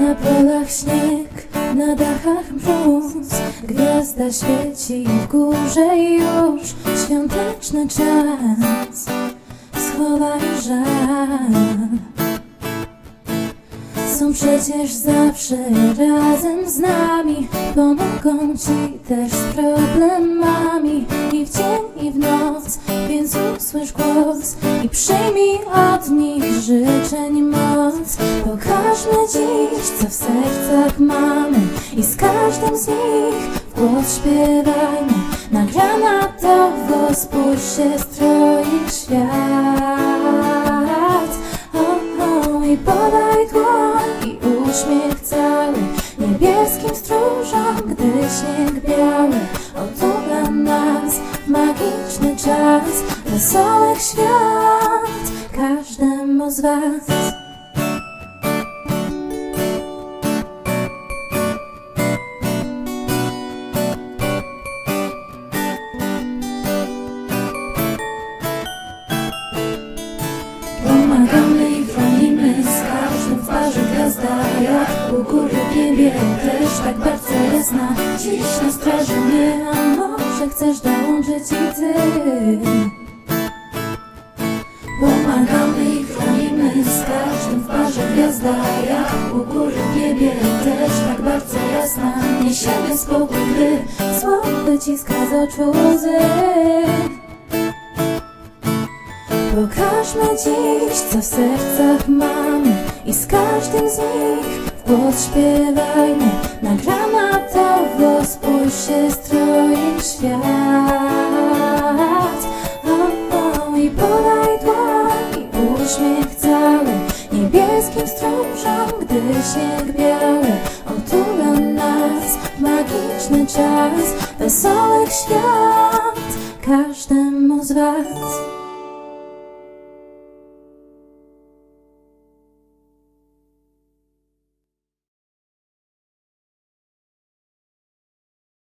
Na polach śnieg, na dachach mróz Gwiazda świeci w górze już. Świąteczny czas. Schowaj żal. Są przecież zawsze razem z nami. Pomogą ci też z problemami. I w dzień i w noc. Więc usłysz głos I przyjmij od nich życzeń Pokażmy dziś co w sercach mamy I z każdym z nich w głos śpiewajmy Na granatowo spójrz się stroi świat. O, o, I podaj dłoń i uśmiech cały. Niebieskim stróżom, gdy śnieg biały. Otula nas w magiczny czas. Wesołych świąt każdemu z was Jak u góry w niebie też tak bardzo jasna Dziś na straży mnie, a może chcesz dołączyć i ty? Pomagamy i chronimy z każdym w parze gwiazda. Jak u góry w niebie też tak bardzo jasna Niesiemy spokój, gdy zło wyciska z oczu łzy. Pokażmy dziś, co w sercach mamy I z każdym z nich w głos śpiewajmy. Na granatowo spójrz się stroi świat. O, o, I podaj dłoń i uśmiech cały. Niebieskim stróżom, gdy śnieg biały Otula nas. Magiczny czas Wesołych świąt każdemu z was